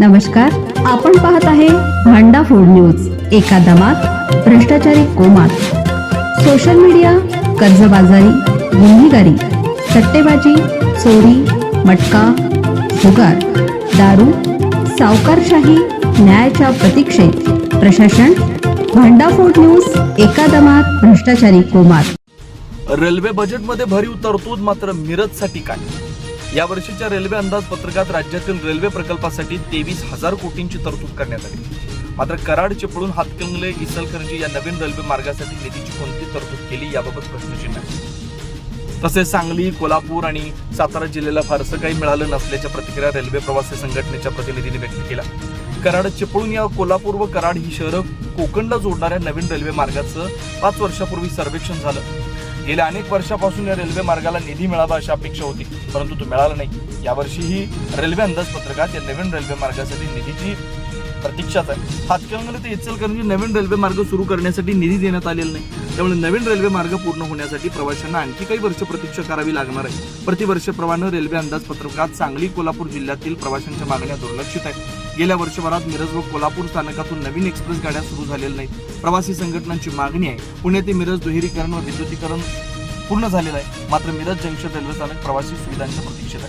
नमस्कार आपण पाहत आहे भांडा फोड न्यूज एका दमात भ्रष्टाचारी कोमात. सोशल मीडिया कर्जबाजारी गुन्हेगारी सट्टेबाजी चोरी मटका जुगार दारू सावकारशाही न्यायाच्या प्रतीक्षेत. प्रशासन भांडाफोड न्यूज एका दमात भ्रष्टाचारी कोमात. रेल्वे बजेटमध्ये भरीव तरतूद मात्र मिरजसाठी काय या वर्षीच्या रेल्वे अंदाजपत्रकात राज्यातील रेल्वे प्रकल्पासाठी तेवीस हजार कोटींची तरतूद करण्यात आली. मात्र कराड चिपळूण हातकंगले इचलकरंजी या नवीन रेल्वे मार्गासाठी निधीची कोणती तरतूद केली याबाबत प्रश्नचिन्ह आहे. तसेच सांगली कोल्हापूर आणि सातारा जिल्ह्याला फारसं काही मिळालं नसल्याच्या प्रतिक्रिया रेल्वे प्रवासी संघटनेच्या प्रतिनिधींनी व्यक्त केला कराड चिपळूण या कोल्हापूर व कराड ही शहरं कोकणला जोडणाऱ्या नवीन रेल्वे मार्गाचं पाच वर्षापूर्वी सर्वेक्षण झालं. गेल्या अनेक वर्षापासून या रेल्वे मार्गाला निधी मिळावा अशी अपेक्षा होती परंतु तो मिळाला नाही. यावर्षीही रेल्वे अंदाजपत्रकात या नवीन रेल्वे मार्गासाठी निधीची प्रतीक्षाच आहे. हातकणंगले ते इचलकरंजी नवीन रेल्वे मार्ग सुरू करण्यासाठी निधी देण्यात आलेला नाही. त्यामुळे नवीन रेल्वे मार्ग पूर्ण होण्यासाठी प्रवाशांना आणखी काही वर्ष प्रतीक्षा करावी लागणार आहे. प्रतिवर्षप्रमाणे रेल्वे अंदाजपत्रकात सांगली कोल्हापूर जिल्ह्यातील प्रवाशांच्या मागण्या दुर्लक्षित आहेत. गेल्या वर्षभरात मिरज व कोल्हापूर स्थानकातून नवीन एक्सप्रेस गाड्या सुरू झालेल्या नाहीत. प्रवासी संघटनांची मागणी आहे. पुणे ते मिरज दुहेरीकरण व विद्युतीकरण पूर्ण झालेलं आहे. मात्र मिरज जंक्शन रेल्वे स्थानक प्रवासी सुविधांच्या प्रतीक्षेत आहे.